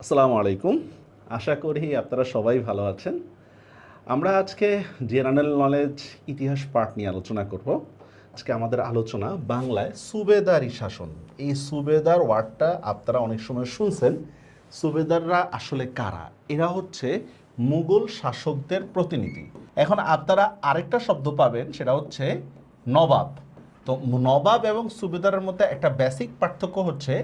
আসসালামু আলাইকুম। আশা করি আপনারা সবাই ভালো আছেন। আমরা আজকে জেনারেল নলেজ ইতিহাস পাঠ নিয়ে আলোচনা করব। আজকে আমাদের আলোচনা বাংলায় সুবেদারি শাসন। এই সুবেদার ওয়ার্ডটা আপনারা অনেক সময় শুনছেন। সুবেদাররা আসলে কারা? এরা হচ্ছে মুঘল শাসকদের প্রতিনিধি। এখন আপনারা আরেকটা শব্দ পাবেন, সেটা হচ্ছে নবাব। তো নবাব এবং সুবেদারের মধ্যে একটা বেসিক পার্থক্য হচ্ছে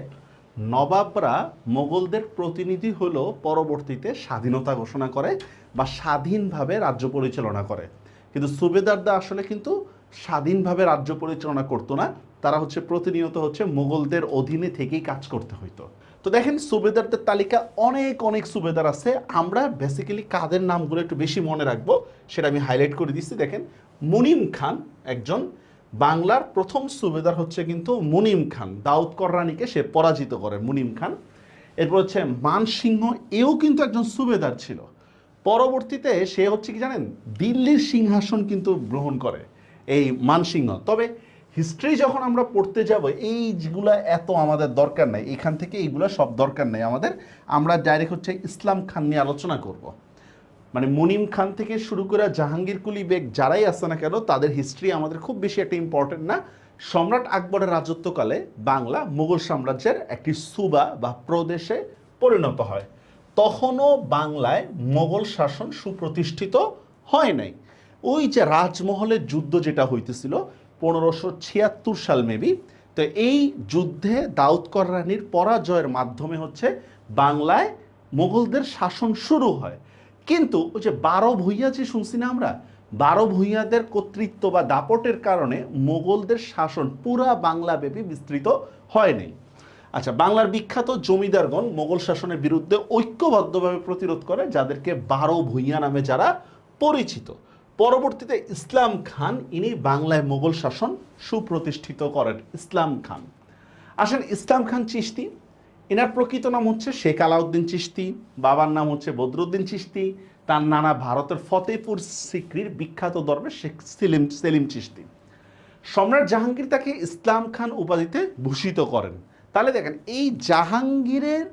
নবাবরা মোগলদের প্রতিনিধি হলো পরবর্তীতে স্বাধীনতা ঘোষণা করে বা স্বাধীনভাবে রাজ্য পরিচালনা করে। কিন্তু সুবেদারদা আসলে কিন্তু স্বাধীনভাবে রাজ্য পরিচালনা করতো না, তারা হচ্ছে প্রতিনিয়ত হচ্ছে মোগলদের অধীনে থেকেই কাজ করতে হইতো। তো দেখেন সুবেদারদের তালিকা অনেক অনেক সুবেদার আছে। আমরা বেসিক্যালি কাদের নামগুলো একটু বেশি মনে রাখব, সেটা আমি হাইলাইট করে দিচ্ছি। দেখেন, মুনিম খান একজন বাংলার প্রথম সুবেদার হচ্ছে কিন্তু মুনিম খান। দাউদ কররানিকে সে পরাজিত করে, মুনিম খান। এরপর হচ্ছে মানসিংহ, এও কিন্তু একজন সুবেদার ছিল। পরবর্তীতে সে হচ্ছে কি জানেন? দিল্লির সিংহাসন কিন্তু গ্রহণ করে এই মানসিংহ। তবে হিস্ট্রি যখন আমরা পড়তে যাব যেগুলো এত আমাদের দরকার নেই। এখান থেকে এইগুলো সব দরকার নেই আমাদের। আমরা ডাইরেক্ট হচ্ছে ইসলাম খান নিয়ে আলোচনা করব। মানে মুনিম খান থেকে শুরু করে জাহাঙ্গীর কুলি বেগ যারাই আছে না কেন, তাদের হিস্ট্রি আমাদের খুব বেশি একটা ইম্পর্টেন্ট না। সম্রাট আকবরের রাজত্বকালে বাংলা মুঘল সাম্রাজ্যের একটি সুবা বা প্রদেশে পরিণত হয়। তখনও বাংলায় মোগল শাসন সুপ্রতিষ্ঠিত হয় নাই। ওই যে রাজমহলের যুদ্ধ যেটা হইতেছিল, পনেরোশো ছিয়াত্তর সাল মেবি তো এই যুদ্ধে দাউদকর রানীর পরাজয়ের মাধ্যমে হচ্ছে বাংলায় মোগলদের শাসন শুরু হয়। কিন্তু ওই যে বারো ভূঁইয়া যে শুনছি না আমরা, বারো ভূঁইয়াদের কর্তৃত্ব বা দাপটের কারণে মোগলদের শাসন পুরা বাংলা ব্যাপী বিস্তৃত হয়নি আচ্ছা বাংলার বিখ্যাত জমিদারগণ মোগল শাসনের বিরুদ্ধে ঐক্যবদ্ধভাবে প্রতিরোধ করে, যাদেরকে বারো ভূঁইয়া নামে যারা পরিচিত। পরবর্তীতে ইসলাম খান, ইনি বাংলায় মোগল শাসন সুপ্রতিষ্ঠিত করেন। ইসলাম খান। আসেন ইসলাম খান চিশতি। এনার প্রকৃত নাম হচ্ছে শেখ আলাউদ্দিন চিশতি, বাবার নাম হচ্ছে বদরুদ্দিন চিশতি, তার নানা ভারতের ফতেপুর সিক্রির বিখ্যাত দরবে শেখ সেলিম সেলিম চিশতি। সম্রাট জাহাঙ্গীর তাকে ইসলাম খান উপাধিতে ভূষিত করেন। তাহলে দেখেন, এই জাহাঙ্গীরের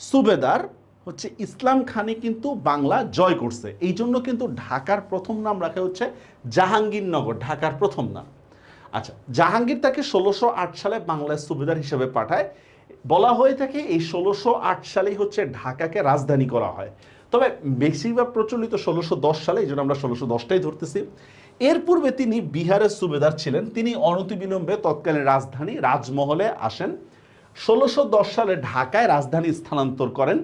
সুবেদার হচ্ছে ইসলাম খানে কিন্তু বাংলা জয় করছে। এই জন্য কিন্তু ঢাকার প্রথম নাম রাখা হচ্ছে জাহাঙ্গীরনগর, ঢাকার প্রথম নাম। আচ্ছা জাহাঙ্গীর তাকে ষোলোশো সালে বাংলায় সুবেদার হিসেবে পাঠায়। বলা হয়ে থাকে এই ষোলোশো আট সালেই হচ্ছে ঢাকাকে রাজধানী করা হয়। তবে বেশিরভাগ প্রচলিত ষোলোশো দশ সালে, এই জন্য আমরা ষোলোশো দশটাই ধরতেছি। এর পূর্বে তিনি বিহারের সুবেদার ছিলেন। তিনি অনতিবিলম্বে তৎকালীন রাজধানী রাজমহলে আসেন। ষোলোশো দশ সালে ঢাকায় রাজধানী স্থানান্তর করেন।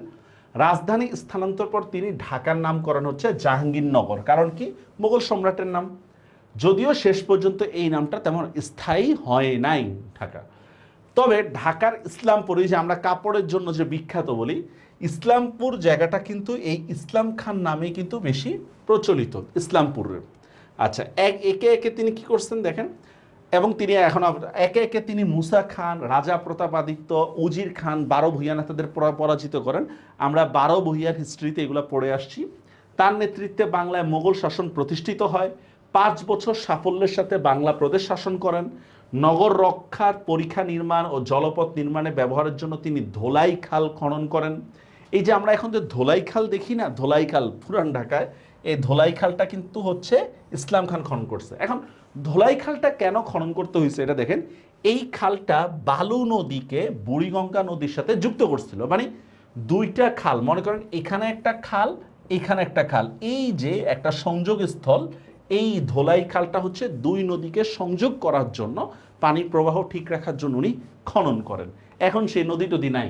রাজধানী স্থানান্তর পর তিনি ঢাকার নামকরণ হচ্ছে জাহাঙ্গীরনগর। কারণ কি? মোগল সম্রাটের নাম। যদিও শেষ পর্যন্ত এই নামটা তেমন স্থায়ী হয় নাই ঢাকা। তবে ঢাকার ইসলামপুর, এই যে আমরা কাপড়ের জন্য যে বিখ্যাত বলি, ইসলামপুর জায়গাটা কিন্তু এই ইসলাম খান নামে কিন্তু বেশি প্রচলিত, ইসলামপুরের। আচ্ছা এক একে একে তিনি কি করছেন দেখেন? এবং তিনি এখন একে একে তিনি মুসা খান, রাজা প্রতাপাদিত্য উজির খান, বারো ভূঁইয়া নেতাদের পরা- পরাজিত করেন। আমরা বারো ভূঁইয়ার হিস্ট্রিতে এগুলো পড়ে আসছি। তার নেতৃত্বে বাংলায় মোগল শাসন প্রতিষ্ঠিত হয়। পাঁচ বছর সাফল্যের সাথে বাংলা প্রদেশ শাসন করেন। নগর রক্ষার পরীক্ষা নির্মাণ ও জলপথ নির্মাণে ব্যবহারের জন্য তিনি ধোলাই খাল খনন করেন। এই যে আমরা এখন যে ধোলাই খাল দেখি না, ধোলাই খাল পুরান ঢাকায়, এই ধোলাই খালটা কিন্তু হচ্ছে ইসলাম খান খনন করছে। এখন ধোলাই খালটা কেন খনন করতে হয়েছে এটা দেখেন, এই খালটা বালু নদীকে বুড়িগঙ্গা নদীর সাথে যুক্ত করছিল। মানে দুইটা খাল, মনে করেন এখানে একটা খাল, এখানে একটা খাল। এই যে একটা সংযোগ স্থল এই ধোলাই খালটা হচ্ছে দুই নদীকে সংযোগ করার জন্য পানি প্রবাহ ঠিক রাখার জন্য উনি খনন করেন। এখন সেই নদী টদী নাই।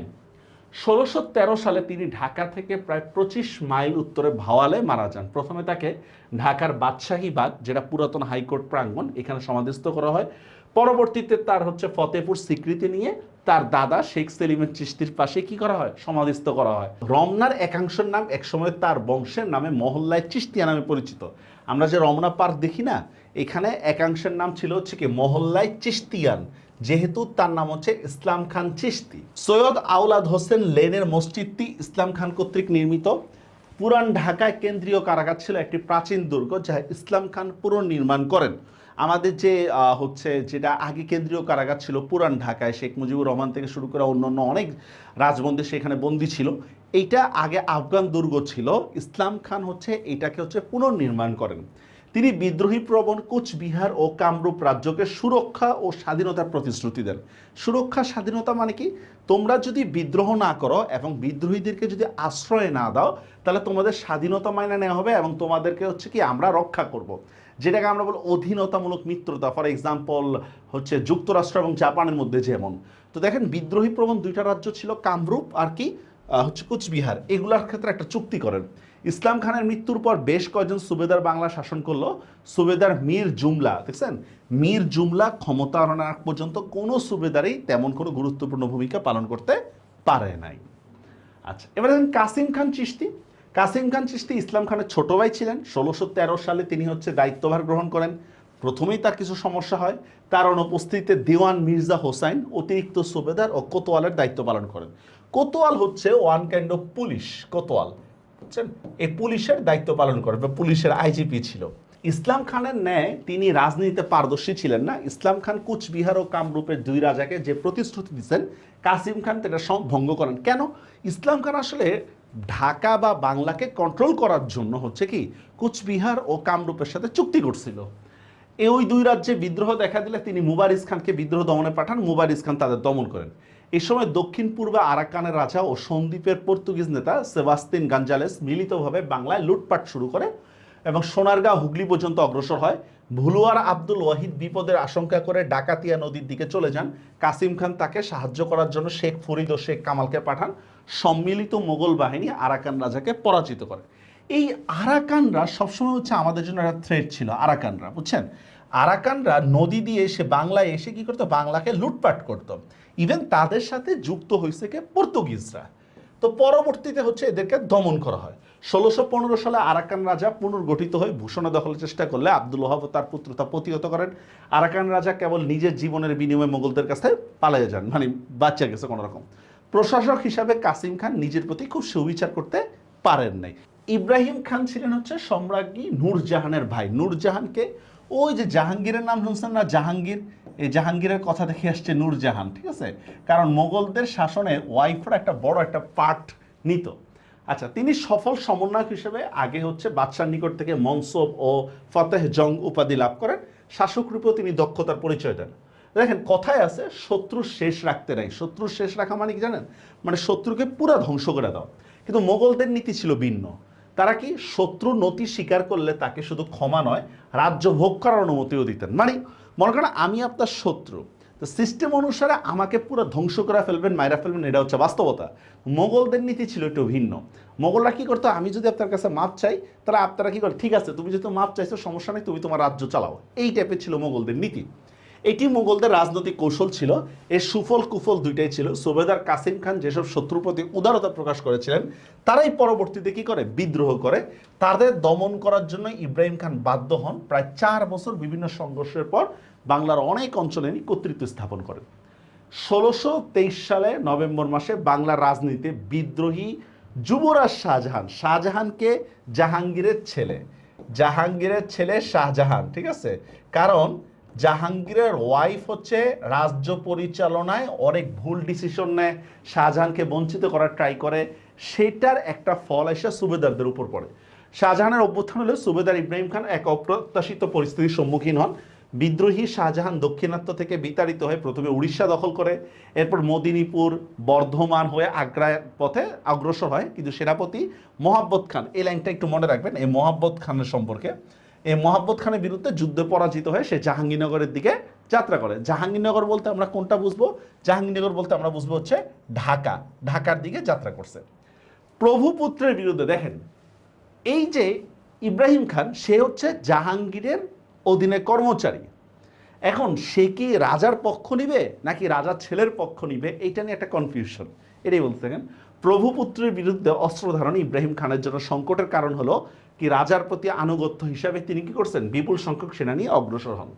ষোলোশো তেরো সালে তিনি ঢাকা থেকে প্রায় পঁচিশ মাইল উত্তরে ভাওয়ালে মারা যান। প্রথমে তাকে ঢাকার বাদশাহী বাগ, যেটা পুরাতন হাইকোর্ট প্রাঙ্গণ, এখানে সমাধিস্থ করা হয়। পরবর্তীতে তার হচ্ছে ফতেপুর স্বীকৃতি নিয়ে তার দাদা শেখ সেলিমের চিস্তির পাশে কি করা হয়? সমাধিস্থ করা হয়। রমনার একাংশের নাম একসময় তার বংশের নামে মহল্লায় চিস্তিয়া নামে পরিচিত। আমরা যে রমনা পার্ক দেখি না এখানে একাংশের নাম ছিল হচ্ছে কি মহল্লায় চিস্তিয়ান যেহেতু তার নাম হচ্ছে ইসলাম খান চিস্তি সৈয়দ আউলাদ হোসেন লেনের মসজিদটি ইসলাম খান কর্তৃক নির্মিত। পুরান ঢাকায় কেন্দ্রীয় কারাগার ছিল একটি প্রাচীন দুর্গ যা ইসলাম খান পুনর্নির্মাণ করেন। আমাদের যে হচ্ছে যেটা আগে কেন্দ্রীয় কারাগার ছিল পুরান ঢাকায়, শেখ মুজিবুর রহমান থেকে শুরু করে অন্যান্য অনেক রাজবন্দী সেখানে বন্দী ছিল। এইটা আগে আফগান দুর্গ ছিল। ইসলাম খান হচ্ছে এটাকে হচ্ছে পুনর্নির্মাণ করেন। তিনি বিদ্রোহী প্রবণ কোচবিহার ও কামরূপ রাজ্যকে সুরক্ষা ও স্বাধীনতার প্রতিশ্রুতি দেন। সুরক্ষা, স্বাধীনতা মানে কি? তোমরা যদি বিদ্রোহ না করো এবং বিদ্রোহীদেরকে যদি আশ্রয় না দাও, তাহলে তোমাদের স্বাধীনতা মাইনে নেওয়া হবে এবং তোমাদেরকে হচ্ছে কি আমরা রক্ষা করব। যেটাকে আমরা বলি অধীনতামূলক মিত্রতা। ফর এক্সাম্পল, হচ্ছে যুক্তরাষ্ট্র এবং জাপানের মধ্যে যেমন। তো দেখেন, বিদ্রোহী প্রবণ দুইটা রাজ্য ছিল কামরূপ আর কি হচ্ছে কুচবিহার। এগুলার ক্ষেত্রে একটা চুক্তি করেন। ইসলাম খানের মৃত্যুর পর বেশ কয়েকজন সুবেদার বাংলা শাসন করল। সুবেদার মীর জুমলা, দেখছেন? মীর জুমলা ক্ষমতা আনার পর্যন্ত কোনো সুবেদারই তেমন কোনো গুরুত্বপূর্ণ ভূমিকা পালন করতে পারে নাই। আচ্ছা এবার দেখেন কাসিম খান চিশতি কাসিম খান চিশতি ইসলাম খানের ছোট ভাই ছিলেন। ষোলোশো তেরো সালে তিনি হচ্ছে দায়িত্বভার গ্রহণ করেন। প্রথমেই তার কিছু সমস্যা হয়। তার অনুপস্থিতিতে দেওয়ান মির্জা হোসাইন অতিরিক্ত সুবেদার ও কোতোয়ালের দায়িত্ব পালন করেন। কোতোয়াল হচ্ছে ওয়ান কাইন্ড অফ পুলিশ, কোতোয়াল। বুঝছেন? এই পুলিশের দায়িত্ব পালন করেন বা পুলিশের আইজিপি ছিল। ইসলাম খানের ন্যায় তিনি রাজনীতিতে পারদর্শী ছিলেন না। ইসলাম খান কুচবিহার ও কামরূপের দুই রাজাকে যে প্রতিশ্রুতি দিচ্ছেন কাসিম খান এটা ভঙ্গ করেন। কেন? ইসলাম খান আসলে ঢাকা বা বাংলাকে কন্ট্রোল করার জন্য হচ্ছে কি, কুচবিহার ও কামরূপের সাথে চুক্তি করছিল। এই ওই দুই রাজ্যে বিদ্রোহ দেখা দিলে তিনি মুবারিস খানকে বিদ্রোহ দমনে পাঠান মুবারিস খান তাদের দমন করেন। এই সময় দক্ষিণ পূর্বে আরাকানের রাজা ও সন্দ্বীপের পর্তুগিজ নেতা সেবাস্তিন গাঞ্জালেস মিলিতভাবে বাংলায় লুটপাট শুরু করে এবং সোনারগাঁ হুগলি পর্যন্ত অগ্রসর হয়। ভুলুয়ার আব্দুল ওয়াহিদ বিপদের আশঙ্কা করে ডাকাতিয়া নদীর দিকে চলে যান। কাসিম খান তাকে সাহায্য করার জন্য শেখ ফরিদ ও শেখ কামালকে পাঠান। সম্মিলিত মোগল বাহিনী আরাকান রাজাকে পরাজিত করে। এই আরাকানরা সবসময় হচ্ছে আমাদের জন্য একটা থ্রেট ছিল, আরাকানরা, বুঝছেন? আরাকানরা নদী দিয়ে এসে বাংলায় এসে কি করতো? বাংলাকে লুটপাট করতো। ইভেন তাদের সাথে যুক্ত হয়েছে কে? পর্তুগিজরা। তো পরবর্তীতে হচ্ছে এদেরকে দমন করা হয়। ষোলোশো পনেরো সালে আরাকান রাজা পুনর্গঠিত হয়ে ভূষণা দখলের চেষ্টা করলে আব্দুল ওহাব তার পুত্র তা প্রতিহত করেন। আরাকান রাজা কেবল নিজের জীবনের বিনিময়ে মোগলদের কাছে পালিয়ে যান মানে বাচ্চা গেছে কোনোরকম। প্রশাসক হিসাবে কাসিম খান নিজের প্রতি খুব সুবিচার করতে পারেন নাই। ইব্রাহিম খান ছিলেন হচ্ছে সম্রাজ্ঞী নূরজাহানের ভাই। নূরজাহানকে ওই যে জাহাঙ্গীরের নাম শুনছেন না? জাহাঙ্গীর? এই জাহাঙ্গীরের কথা দেখে আসছে নূরজাহান, ঠিক আছে? কারণ মোগলদের শাসনে ওয়াইফরা একটা বড় একটা পার্ট নিত। আচ্ছা তিনি সফল সমন্বয়ক হিসেবে আগে হচ্ছে বাদশার নিকট থেকে মনসব ও ফতেহ জং উপাধি লাভ করেন। শাসক রূপেও তিনি দক্ষতার পরিচয় দেন। দেখেন, কথায় আছে শত্রুর শেষ রাখতে নাই। শত্রুর শেষ রাখা মানে কি জানেন? মানে শত্রুকে পুরা ধ্বংস করে দাও। কিন্তু মোগলদের নীতি ছিল ভিন্ন। তারা কি শত্রু নতি স্বীকার করলে তাকে শুধু ক্ষমা নয়, রাজ্য ভোগ করার অনুমতিও দিতেন। মানে মনে করেন আমি আপনার শত্রু, তো সিস্টেম অনুসারে আমাকে পুরো ধ্বংস করে ফেলবেন মায়েরা ফেলবেন, এটা হচ্ছে বাস্তবতা। মোগলদের নীতি ছিল একটু ভিন্ন। মোগলরা কী করতো, আমি যদি আপনার কাছে মাপ চাই তাহলে আপনারা কি করে, ঠিক আছে, তুমি যেহেতু মাপ চাইছো, সমস্যা নেই, তুমি তোমার রাজ্য চালাও। এই টাইপের ছিল মোগলদের নীতি। এটি মুঘলদের রাজনৈতিক কৌশল ছিল। এর সুফল কুফল দুইটাই ছিল। সুবেদার কাসিম খান যেসব শত্রুর প্রতি উদারতা প্রকাশ করেছিলেন, তারাই পরবর্তীতে কি করে? বিদ্রোহ করে। তাদের দমন করার জন্য ইব্রাহিম খান বাধ্য হন। প্রায় চার বছর বিভিন্ন সংঘর্ষের পর বাংলার অনেক অঞ্চলে কর্তৃত্ব স্থাপন করেন। ষোলোশো তেইশ সালে নভেম্বর মাসে বাংলার রাজনীতিতে বিদ্রোহী যুবরাজ শাহজাহান, শাহজাহানকে জাহাঙ্গীরের ছেলে। জাহাঙ্গীরের ছেলে শাহজাহান, ঠিক আছে? কারণ জাহাঙ্গীরের ওয়াইফ হচ্ছে রাজ্য পরিচালনায় অনেক ভুল ডিসিশন নেয়, শাহজাহানকে বঞ্চিত করার ট্রাই করে। সেটার একটা ফল এসে সুবেদারদের উপর পড়ে। শাহজাহানের অভ্যুত্থান হলে সুবেদার ইব্রাহিম খান এক অপ্রত্যাশিত পরিস্থিতির সম্মুখীন হন। বিদ্রোহী শাহজাহান দক্ষিণাত্য থেকে বিতাড়িত হয়ে প্রথমে উড়িষ্যা দখল করে, এরপর মদিনীপুর, বর্ধমান হয়ে আগ্রার পথে অগ্রসর হয়। কিন্তু সেনাপতি মোহাব্বত খান, এই লাইনটা একটু মনে রাখবেন, এই মোহাব্বত খানের সম্পর্কে। এই মোহাব্বত খানের বিরুদ্ধে যুদ্ধে পরাজিত হয়ে সে জাহাঙ্গীরনগরের দিকে যাত্রা করে। জাহাঙ্গীরনগর বলতে আমরা কোনটা বুঝব? জাহাঙ্গীরনগর বলতে আমরা বুঝব হচ্ছে ঢাকা। ঢাকার দিকে যাত্রা করছে। প্রভুপুত্রের বিরুদ্ধে দেখেন, এই যে ইব্রাহিম খান, সে হচ্ছে জাহাঙ্গীরের অধীনে কর্মচারী। এখন সে কি রাজার পক্ষ নিবে নাকি রাজার ছেলের পক্ষ নিবে? এইটা নিয়ে একটা কনফিউশন এটাই বলতে থাকেন। প্রভুপুত্রের বিরুদ্ধে অস্ত্র ধারণ ইব্রাহিম খানের জন্য সংকটের কারণ হলো কি রাজার প্রতি আনুগত্য হিসাবে তিনি কি করছেন? বিপুল সংখ্যক সেনা নিয়ে অগ্রসর হন।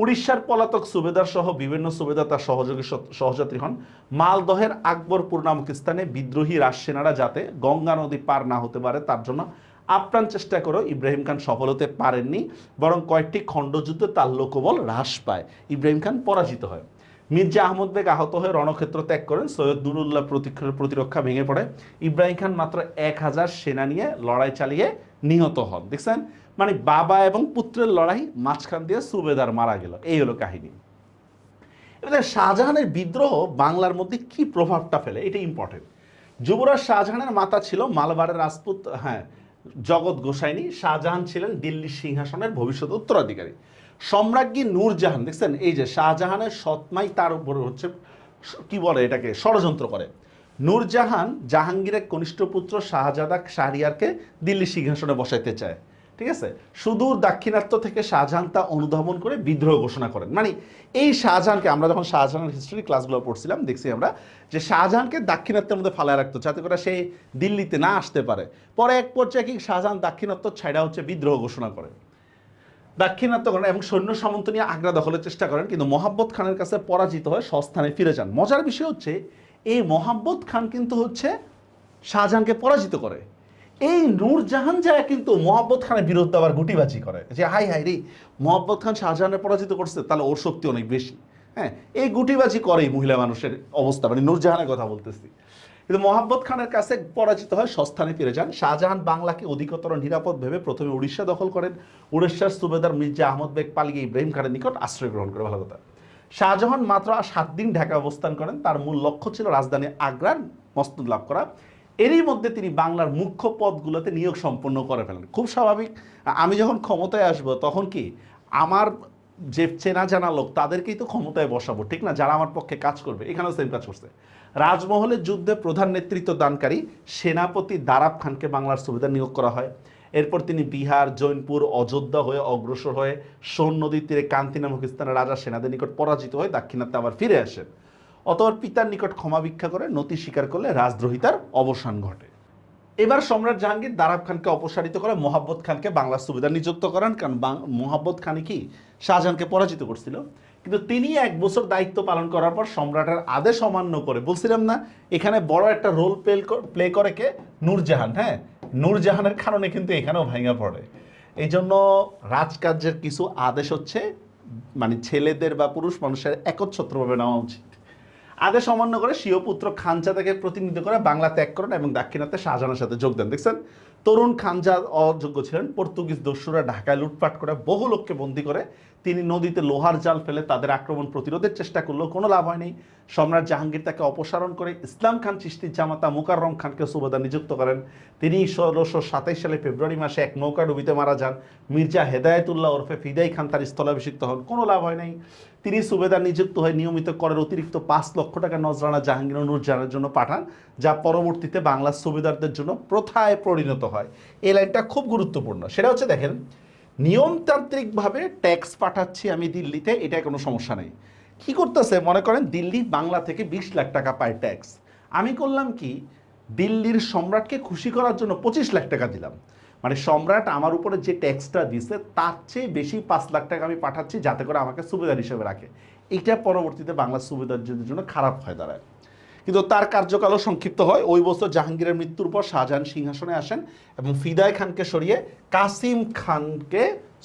উড়িষ্যার পলাতক সুবেদার সহ বিভিন্ন সুবেদার তার সহযোগী সহযাত্রী হন। মালদহের আকবরপুর নামক স্থানে বিদ্রোহী রাজসেনারা যাতে গঙ্গা নদী পার না হতে পারে, তার জন্য আপ্রাণ চেষ্টা করেও ইব্রাহিম খান সফল হতে পারেননি। বরং কয়েকটি খণ্ডযুদ্ধে তার লোকবল হ্রাস পায়। ইব্রাহিম খান পরাজিত হয়। মির্জা আহমদ বেগ আহত হয়ে রণক্ষেত্র ত্যাগ করেন। সৈয়দ নুরুল্লাহ প্রতিরক্ষা ভেঙে পড়ে। ইব্রাহিম খান মাত্র এক হাজার সেনা নিয়ে লড়াই চালিয়ে নিহত হন। দেখছেন? মানে বাবা এবং পুত্রের লড়াই মাঝখান দিয়ে সুবেদার মারা গেল। এই হলো কাহিনী। এবার শাহজাহানের বিদ্রোহ বাংলার মধ্যে কি প্রভাবটা ফেলে? এটা ইম্পর্টেন্ট যুবরাজ শাহজাহানের মাতা ছিল মালবারের রাজপুত হ্যাঁ জগৎ গোসাইনি। শাহজাহান ছিলেন দিল্লির সিংহাসনের ভবিষ্যৎ উত্তরাধিকারী। সম্রাজ্ঞী নূরজাহান, দেখছেন? এই যে শাহজাহানের সৎমাই তার উপর হচ্ছে কি বলে এটাকে? ষড়যন্ত্র করে। নূরজাহান জাহাঙ্গীরের কনিষ্ঠ পুত্র শাহজাদা শাহরিয়ারকে দিল্লি সিংহাসনে বসাইতে চায়। ঠিক আছে? সুদূর দাক্ষিণাত্য থেকে শাহজাহান তা অনুধাবন করে বিদ্রোহ ঘোষণা করেন। মানে এই শাহজাহানকে, আমরা যখন শাহজাহানের হিস্ট্রি ক্লাসগুলো পড়ছিলাম, দেখছি আমরা যে শাহজাহানকে দাক্ষিণাত্যের মধ্যে ফালায় রাখতো যাতে করে সে দিল্লিতে না আসতে পারে। পরে এক পর্যায়ে কি শাহজাহান দাক্ষিণাত্য ছাইড়া হচ্ছে বিদ্রোহ ঘোষণা করে। দাক্ষিণাত্য করেন এবং সৈন্য সামন্ত নিয়ে আগ্রা দখলের চেষ্টা করেন, কিন্তু মোহাম্মদ খানের কাছে পরাজিত হয়ে সস্থানে ফিরে যান। মজার বিষয় হচ্ছে, এই মোহাম্মদ খান কিন্তু হচ্ছে শাহজাহানকে পরাজিত করে। এই নূরজাহান যায় কিন্তু মোহাম্মদ খানের বিরুদ্ধে আবার গুটিবাজি করে, যে হাই হাই রে মোহাম্মদ খান শাহজাহানের পরাজিত করছে, তাহলে ওর শক্তি অনেক বেশি। হ্যাঁ এই গুটিবাজি করে মহিলা মানুষের অবস্থা মানে নূরজাহানের কথা বলতেছি। কিন্তু মোহাম্মদ খানের কাছে পরাজিত হয় সস্থানে ফিরে যান। শাহজাহান বাংলাকে অধিকতর নিরাপদ ভেবে প্রথমে উড়িষ্যা দখল করেন। উড়িষ্যার সুবেদার মির্জা আহমদ বেগ পালিয়ে ইব্রাহিম খানের নিকট আশ্রয় গ্রহণ করে। ভালো কথা। শাহজাহান মাত্র সাত দিন ঢাকা অবস্থান করেন। তার মূল লক্ষ্য ছিল রাজধানী আগ্রার মস্তদ লাভ করা। এরই মধ্যে তিনি বাংলার মুখ্য পদগুলোতে নিয়োগ সম্পন্ন করে ফেলেন। খুব স্বাভাবিক। আমি যখন ক্ষমতায় আসব, তখন কি আমার যে চেনা জানা লোক, তাদেরকেই তো ক্ষমতায় বসাবো। ঠিক না? যারা আমার পক্ষে কাজ করবে, এখানেও সেম কাজ করছে। রাজমহলের যুদ্ধে প্রধান নেতৃত্ব দানকারী সেনাপতি দারাব খানকে বাংলার সুবিধা নিয়োগ করা হয়। এরপর তিনি বিহার, জৈনপুর, অযোধ্যা হয়ে অগ্রসর হয়ে সোন নদীর তীরে কান্তি নামক স্থানে রাজা সেনাদের নিকট পরাজিত হয়ে দাক্ষিণাত্যে আবার ফিরে আসেন। অতঃপর পিতার নিকট ক্ষমা ভিক্ষা করে নতি স্বীকার করলে রাজদ্রোহিতার অবসান ঘটে। এবার সম্রাট জাহাঙ্গীর দারাব খানকে অপসারিত করে মোহাব্বত খানকে বাংলার সুবিধা নিযুক্ত করেন। কারণ মোহাব্বত খানই কি শাহজাহানকে পরাজিত করছিল? কিন্তু তিনি এক বছর দায়িত্ব পালন করার পর সম্রাটের আদেশ অমান্য করে। বলছিলাম না, এখানে বড় একটা রোল প্লে প্লে করে কে? নূরজাহান হ্যাঁ? নূরজাহানের কারণে কিন্তু এখানেও ভেঙে পড়ে। এই জন্য রাজকার্যের কিছু আদেশ হচ্ছে মানে ছেলেদের বা পুরুষ মানুষের একচ্ছত্রভাবে নেওয়া উচিত। আদেশ অমান্য করে স্বীয় পুত্র খানজাদাকে প্রতিনিধিত্ব করে বাংলা ত্যাগ করেন এবং দাক্ষিণাত্যে শাহজাহানের সাথে যোগ দেন। দেখছেন? তরুণ খানজা অযোগ্য ছিলেন। পর্তুগিজ দস্যুরা ঢাকায় লুটপাট করে বহু লোককে বন্দী করে তিনি নদীতে লোহার জাল ফেলে তাদের আক্রমণ প্রতিরোধের চেষ্টা করলেও কোনো লাভ হয়নি। সম্রাট জাহাঙ্গীর তাকে অপসারণ করে ইসলাম খান চিস্তির জামাতা মুকাররম খানকে সুবেদা নিযুক্ত করেন। তিনি ষোলোশো সাতাইশ সালে ফেব্রুয়ারি মাসে এক নৌকা ডুবিতে মারা যান। মির্জা হেদায়েতুল্লাহ ওরফে ফিদাই খান তার স্থলাভিষিক্ত হন। কোনো লাভ হয় নাই তিনি সুবেদার নিযুক্ত হয়ে নিয়মিত করের অতিরিক্ত পাঁচ লক্ষ টাকা নজরানা জাহাঙ্গীর নূরজাহানের জন্য পাঠান, যা পরবর্তীতে বাংলার সুবেদারদের জন্য প্রথায় পরিণত হয়। এই লাইনটা খুব গুরুত্বপূর্ণ। সেটা হচ্ছে দেখেন নিয়মতান্ত্রিকভাবে ট্যাক্স পাঠাচ্ছি আমি দিল্লিতে এটা কোনো সমস্যা নেই। কি করতেছে? মনে করেন দিল্লি বাংলা থেকে বিশ লাখ টাকা পায় ট্যাক্স আমি করলাম কি? দিল্লির সম্রাটকে খুশি করার জন্য পঁচিশ লাখ টাকা দিলাম। মানে সম্রাট আমার উপরে যে ট্যাক্সটা দিছে, তার চেয়ে বেশি পাঁচ লাখ টাকা আমি পাঠাচ্ছি, যাতে করে আমাকে সুবিধার হিসেবে রাখে। এটা পরবর্তীতে বাংলা সুবিধার জন্য খারাপ হয় দাঁড়ায়। কিন্তু তার কার্যকালও সংক্ষিপ্ত হয়। ওই বছর জাহাঙ্গীরের মৃত্যুর পর শাহজাহান সিংহাসনে আসেন এবং ফিদায় খানকে সরিয়ে কাসিম খানকে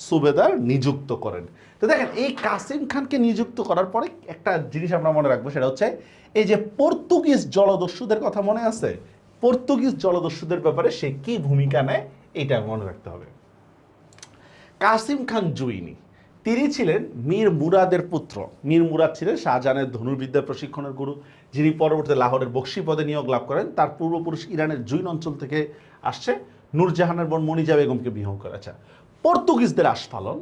সুবেদার নিযুক্ত করেন। তো দেখেন, এই কাসিম খানকে নিযুক্ত করার পরে একটা জিনিস আমরা মনে রাখব, সেটা হচ্ছে এই যে পর্তুগিজ জলদস্যুদের কথা মনে আছে? পর্তুগিজ জলদস্যুদের ব্যাপারে সে কি ভূমিকা নেয় এটা মনে রাখতে হবে। কাসিম খান জুইনি, তিনি ছিলেন মীর মুরাদের পুত্র। মীর মুরাদ ছিলেন শাহজাহানের ধনুর্বিদ্যা প্রশিক্ষণের গুরু। যিনি পরবর্তীতে লাহোরের বক্সি পদে নিয়োগ লাভ করেন, তার পূর্বপুরুষ ইরানের জুইন অঞ্চল থেকে আসছে নূরজাহানের বোন মনিজা বেগমকে বিবাহ করেছে। পর্তুগিজদের আস্ফালন,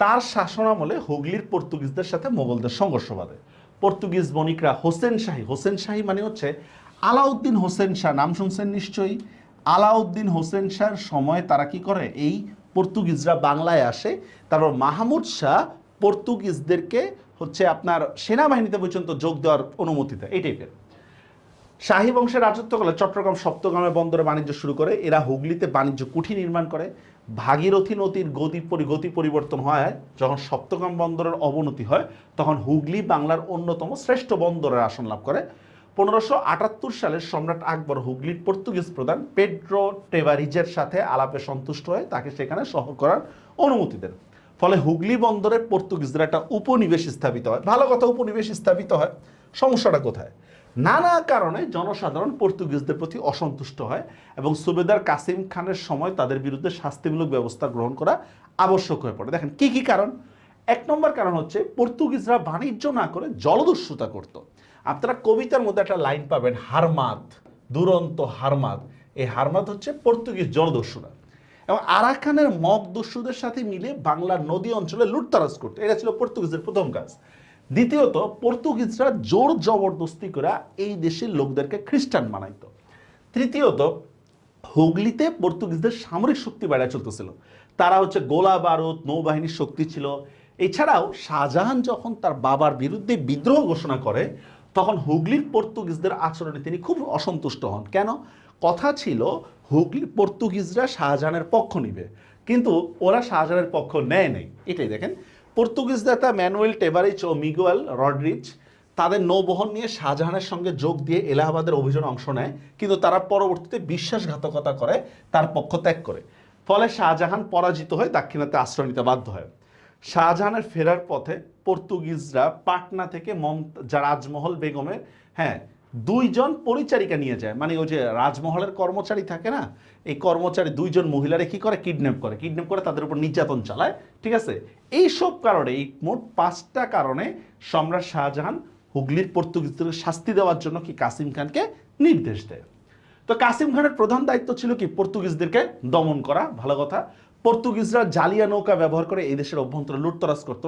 তার শাসনামলে হুগলির পর্তুগিজদের সাথে মোগলদের সংঘর্ষ বাঁধে। পর্তুগিজ বণিকরা হোসেন শাহী হোসেন শাহী মানে হচ্ছে আলাউদ্দিন হোসেন শাহ, নাম শুনছেন নিশ্চয়ই? আলাউদ্দিন হোসেন শাহর সময় তারা কি করে? এই পর্তুগিজরা বাংলায় আসে, তারপর মাহমুদ শাহ পর্তুগিজদেরকে হচ্ছে আপনার সেনাবাহিনীতে পর্যন্ত যোগ দেওয়ার অনুমতি দেয় এই টাইপের শাহী বংশের রাজত্বকালে চট্টগ্রাম সপ্তগ্রামে বন্দরে বাণিজ্য শুরু করে, এরা হুগলিতে বাণিজ্য কুঠি নির্মাণ করে। ভাগীরথী নদীর গতি গতি পরিবর্তন হয়, যখন সপ্তগ্রাম বন্দরের অবনতি হয়, তখন হুগলি বাংলার অন্যতম শ্রেষ্ঠ বন্দরের আসন লাভ করে। পনেরোশো আটাত্তর সালে সম্রাট আকবর হুগলির পর্তুগিজ প্রধান পেড্রো টেভারিজের সাথে আলাপে সন্তুষ্ট হয়ে তাকে সেখানে সহ করার অনুমতি দেন। ফলে হুগলি বন্দরে পর্তুগিজরা একটা উপনিবেশ স্থাপিত হয়। ভালো কথা, উপনিবেশ স্থাপিত হয়। সমস্যাটা কোথায়? নানা কারণে জনসাধারণ পর্তুগিজদের প্রতি অসন্তুষ্ট হয় এবং সুবেদার কাসিম খানের সময় তাদের বিরুদ্ধে শাস্তিমূলক ব্যবস্থা গ্রহণ করা আবশ্যক হয়ে পড়ে। দেখেন, কি কি কারণ? এক নম্বর কারণ হচ্ছে পর্তুগিজরা বাণিজ্য না করে জলদস্যুতা করত। আপনারা কবিতার মধ্যে একটা লাইন পাবেন, হারমাত, দুরন্ত হারমাত। এই হারমাত হচ্ছে পর্তুগিজ জলদস্যুরা। এবং আরাকানের মগ দস্যুদের সাথে মিলে বাংলার নদী অঞ্চলে লুটতারাজ করতো। এটা ছিল পর্তুগিজের প্রথম কাজ। দ্বিতীয়ত, পর্তুগিজরা জোর জবরদস্তি করে এই দেশের লোকদেরকে খ্রিস্টান বানাইতো। তৃতীয়ত, হুগলিতে পর্তুগিজদের সামরিক শক্তি বেড়ায় চলতেছিল। তারা হচ্ছে গোলা বারুদ, নৌবাহিনীর শক্তি ছিল। এছাড়াও শাহজাহান যখন তার বাবার বিরুদ্ধে বিদ্রোহ ঘোষণা করে, তখন হুগলির পর্তুগিজদের আচরণে তিনি খুব অসন্তুষ্ট হন। কেন? কথা ছিল হুগলির পর্তুগিজরা শাহজাহানের পক্ষ নিবে। কিন্তু ওরা শাহজাহানের পক্ষ নেয় নেই। এটাই দেখেন, পর্তুগিজ নেতা ম্যানুয়েল টেবারিচ ও মিগুয়েল রডরিচ তাদের নৌবহন নিয়ে শাহজাহানের সঙ্গে যোগ দিয়ে এলাহাবাদের অভিযানে অংশ নেয়, কিন্তু তারা পরবর্তীতে বিশ্বাসঘাতকতা করে, তার পক্ষ ত্যাগ করে। ফলে শাহজাহান পরাজিত হয়ে দাক্ষিণাত্যে আশ্রয় নিতে বাধ্য হয়। শাহজাহানের ফেরার পথে পর্তুগিজরা পাটনা থেকে মমতা, রাজমহল বেগমের হ্যাঁ দুইজন পরিচারিকা নিয়ে যায়। মানে ওই যে রাজমহলের কর্মচারী থাকে না, এই কর্মচারী দুইজন মহিলারে কি করে? কিডন্যাপ করে। কিডন্যাপ করে তাদের উপর নির্যাতন চালায়, ঠিক আছে? এই সব কারণে, এই মোট পাঁচটা কারণে সম্রাট শাহজাহান হুগলির পর্তুগিজদের শাস্তি দেওয়ার জন্য কি কাসিম খানকে নির্দেশ দেয়। তো কাসিম খানের প্রধান দায়িত্ব ছিল কি? পর্তুগিজদেরকে দমন করা, ভালো কথা। পর্তুগিজরা জালিয়া নৌকা ব্যবহার করে এই দেশের অভ্যন্তরে লুটতরাজ করত।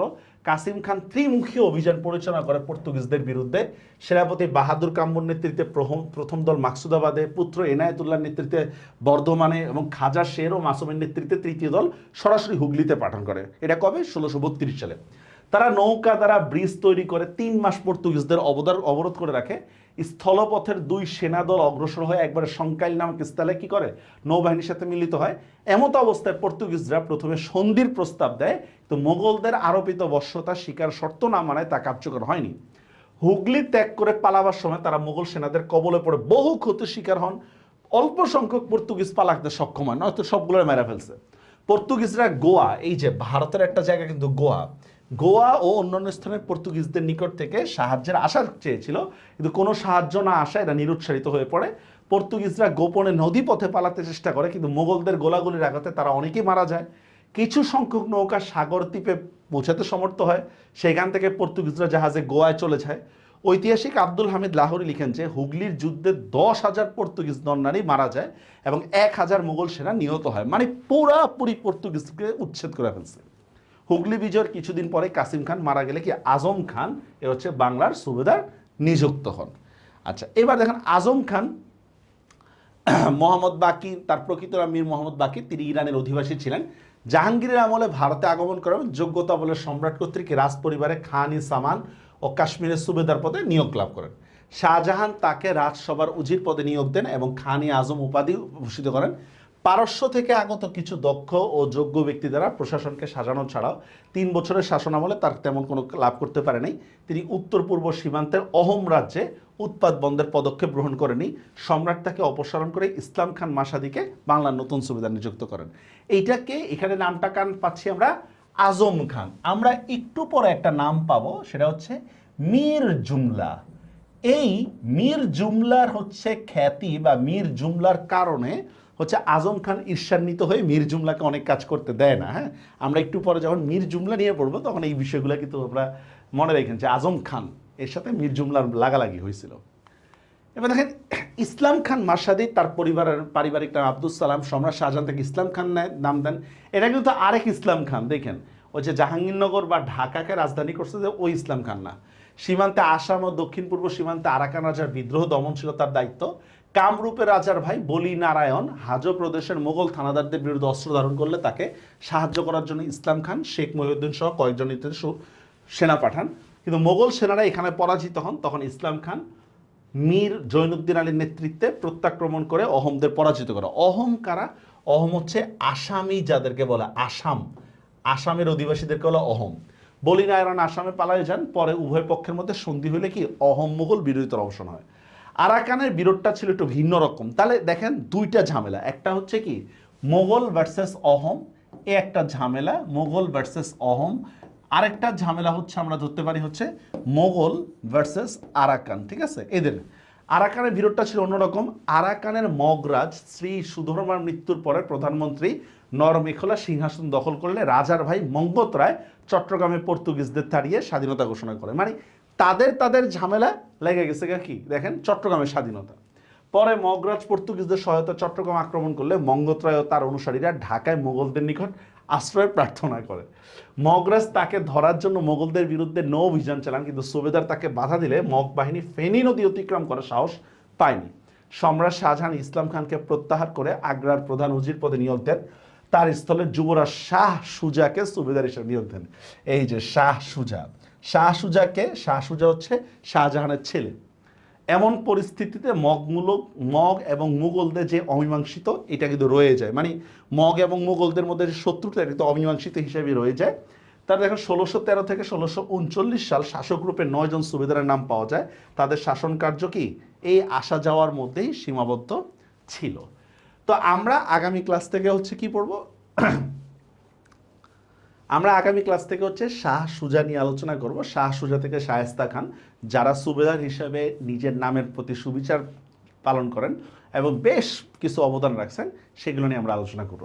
কাসিম খান ত্রিমুখী অভিযান পরিচালনা করে পর্তুগিজদের বিরুদ্ধে। সেনাপতি বাহাদুর কাম্বর নেতৃত্বে প্রথম দল মাকসুদাবাদে, পুত্র এনায়েতুল্লাহর নেতৃত্বে বর্ধমানে এবং খাজা শের ও মাসুমের নেতৃত্বে তৃতীয় দল সরাসরি হুগলিতে পাঠান করে। এটা কবে? ষোলোশো সালে। তারা নৌকা দ্বারা ব্রিজ তৈরি করে তিন মাস পর্তুগিজদের অবদার অবরোধ করে রাখে। স্থলপথের দুই সেনাদল অগ্রসর হয়ে একবারে সংকাইল নামক স্থলে কি করে? নৌবাহিনীর সাথে মিলিত হয়। এমত অবস্থায় পর্তুগিজরা প্রথমে সন্ধির প্রস্তাব দেয় তো মোগলদের আরোপিত বর্ষতা শিকার শর্ত না মানায় তা কার্যকর হয়নি। হুগলি ত্যাগ করে পালাবার সময় তারা মোগল সেনাদের কবলে পড়ে বহু ক্ষতির শিকার হন। অল্প সংখ্যক পর্তুগিজ পালাতে সক্ষম হয়, নয়তো সবগুলো মেরে ফেলছে। পর্তুগিজরা গোয়া, এই যে ভারতের একটা জায়গা কিন্তু গোয়া গোয়া ও অন্যান্য স্থানের পর্তুগিজদের নিকট থেকে সাহায্যের আশা চেয়েছিল, কিন্তু কোনো সাহায্য না আসা এরা নিরুৎসাহিত হয়ে পড়ে। পর্তুগিজরা গোপনে নদী পথে পালাতে চেষ্টা করে, কিন্তু মোগলদের গোলাগুলির আঘাতে তারা অনেকেই মারা যায়। কিছু সংখ্যক নৌকা সাগর দ্বীপে পৌঁছাতে সমর্থ হয়। সেখান থেকে পর্তুগিজরা জাহাজে গোয়ায় চলে যায়। ঐতিহাসিক আব্দুল হামিদ লাহোরি লিখেন যে, হুগলির যুদ্ধে দশ হাজার পর্তুগিজ নরনারী মারা যায় এবং এক হাজার মোগল সেনা নিহত হয়। মানে পুরাপুরি পর্তুগিজকে উচ্ছেদ করে ফেলছে। হুগলি বিজয়ের কিছুদিন পরে কাসিম খান মারা গেলে কি আজম খান, এ হচ্ছে বাংলার সুবেদার, নিযুক্ত হন। আচ্ছা এবার দেখেন আজম খান, মোহাম্মদ বাকির, তার প্রকৃত নাম মীর মোহাম্মদ বাকির, তিনি ইরানের অধিবাসী ছিলেন। জাহাঙ্গীরের আমলে ভারতে আগমন করেন যোগ্যতা বলে সম্রাট কর্তৃক রাজ পরিবারে খান সামান ও কাশ্মীরের সুবেদার পদে নিয়োগ লাভ করেন। শাহজাহান তাকে রাজসভার উজির পদে নিয়োগ দেন এবং খান আজম উপাধি ভূষিত করেন। পারস্য থেকে আগত কিছু দক্ষ ও যোগ্য ব্যক্তি দ্বারা প্রশাসনকে সাজানো ছাড়াও তিন বছরের শাসনামলে তার তেমন কোনো লাভ করতে পারেনি তিনি উত্তর পূর্ব সীমান্তের অহোম রাজ্যে উৎপাদ বন্ধের পদক্ষেপ গ্রহণ করেনি সম্রাট তাকে অপসারণ করে ইসলাম খান মাসাদিকে বাংলার নতুন সুবিধা নিযুক্ত করেন। এইটাকে এখানে নামটা কান পাচ্ছি আমরা আজম খান। আমরা একটু পরে একটা নাম পাবো, সেটা হচ্ছে মীর জুমলা। এই মীর জুমলার হচ্ছে খ্যাতি বা মীর জুমলার কারণে হচ্ছে আজম খান ঈর্ষান্বিত হয়ে মীর জুমলাকে অনেক কাজ করতে দেয় না হ্যাঁ? আমরা একটু পরে যখন মীর জুমলা নিয়ে পড়ব, তখন এই বিষয়গুলো কিন্তু আমরা মনে রাখেন যে আজম খান, এর সাথে মীর জুমলার লাগালাগি হয়েছিল। এবার দেখেন, ইসলাম খান মার্শাদি তার পরিবারের, পারিবারিক নাম আব্দুল সালাম, সম্রাট শাহজাহান থেকে ইসলাম খান নাম দেন। এটা কিন্তু আরেক ইসলাম খান, দেখেন। ওই যে জাহাঙ্গীরনগর বা ঢাকাকে রাজধানী করছে যে ওই ইসলাম খান না। সীমান্তে আসাম ও দক্ষিণ পূর্ব সীমান্তে আরাকান রাজার বিদ্রোহ দমন ছিল তার দায়িত্ব। কামরূপের রাজার ভাই বলি নারায়ণ হাজো প্রদেশের মোগল থানাদারদের বিরুদ্ধে অস্ত্র ধারণ করলে তাকে সাহায্য করার জন্য ইসলাম খান, শেখ মহিউদ্দিন সহ কয়েকজন সেনা পাঠান। কিন্তু মোগল সেনারা এখানে পরাজিত হন, তখন ইসলাম খান মীর জৈনুদ্দিন আলীর নেতৃত্বে প্রত্যাক্রমণ করে অহমদের পরাজিত করে। অহম কারা? অহম হচ্ছে আসামি যাদেরকে বলে আসাম। আসামের অধিবাসীদেরকে বলে অহম। বলি নারায়ণ আসামে পালায় যান, পরে উভয় পক্ষের মধ্যে সন্ধি হলে কি অহম মোগল বিরোধিতার অবসান হয়? আরাকানের বিরোধটা ছিল একটু ভিন্ন রকম। তাহলে দেখেন দুইটা ঝামেলা। একটা হচ্ছে কি, মোগল ভার্সেস অহম, এ একটা ঝামেলা, মোগল ভার্সেস অহম। আরেকটা ঝামেলা হচ্ছে আমরা ধরতে পারি হচ্ছে মোগল ভার্সেস আরাকান, ঠিক আছে? এদের। আরাকানের বিরোধটা ছিল অন্যরকম। আরাকানের মগরাজ, শ্রী সুধর্মার মৃত্যুর পরে প্রধানমন্ত্রী নরমেখলা সিংহাসন দখল করলে রাজার ভাই মঙ্গত রায় চট্টগ্রামে পর্তুগিজদের তাড়িয়ে স্বাধীনতা ঘোষণা করে। মানে তাদের তাদের ঝামেলা লেগে গেছে কি? দেখেন, চট্টগ্রামের স্বাধীনতা। পরে মগরাজ পর্তুগিজদের সহায়তা চট্টগ্রাম আক্রমণ করলে মঙ্গতরায় ও তার অনুসারীরা ঢাকায় মোগলদের নিকট আশ্রয় প্রার্থনা করে। মগরাজ তাকে ধরার জন্য মোগলদের বিরুদ্ধে নৌ অভিযান চালান, কিন্তু সুবেদার তাকে বাধা দিলে মগ বাহিনী ফেনী নদী অতিক্রম করার সাহস পায়নি। সম্রাট শাহজাহান ইসলাম খানকে প্রত্যাহার করে আগ্রার প্রধান উজির পদে নিয়োগ দেন। তার স্থলে যুবরাজ শাহ সুজাকে সুবেদার হিসেবে নিয়োগ দেন। এই যে শাহ সুজা শাহ শাহসুজা হচ্ছে শাহজাহানের ছেলে। এমন পরিস্থিতিতে মগমূলক মগ এবং মুঘলদের যে অমীমাংসিত, এটা কিন্তু রয়ে যায়। মানে মগ এবং মুঘলদের মধ্যে যে শত্রুতা, এটা কিন্তু অমীমাংসিত হিসেবে রয়ে যায়। তার দেখো ষোলোশো তেরো থেকে ষোলোশো উনচল্লিশ সাল শাসক রূপে নয়জন সুবেদারের নাম পাওয়া যায়। তাদের শাসন কার্য কি? এই আসা যাওয়ার মধ্যেই সীমাবদ্ধ ছিল। তো আমরা আগামী ক্লাস থেকে হচ্ছে কি পড়ব? আমরা আগামী ক্লাস থেকে হচ্ছে শাহ সুজা নিয়ে আলোচনা করব। শাহ সুজা থেকে শায়েস্তা খান, যারা সুবেদার হিসেবে নিজের নামের প্রতি সুবিচার পালন করেন এবং বেশ কিছু অবদান রাখছেন, সেগুলো নিয়ে আমরা আলোচনা করব।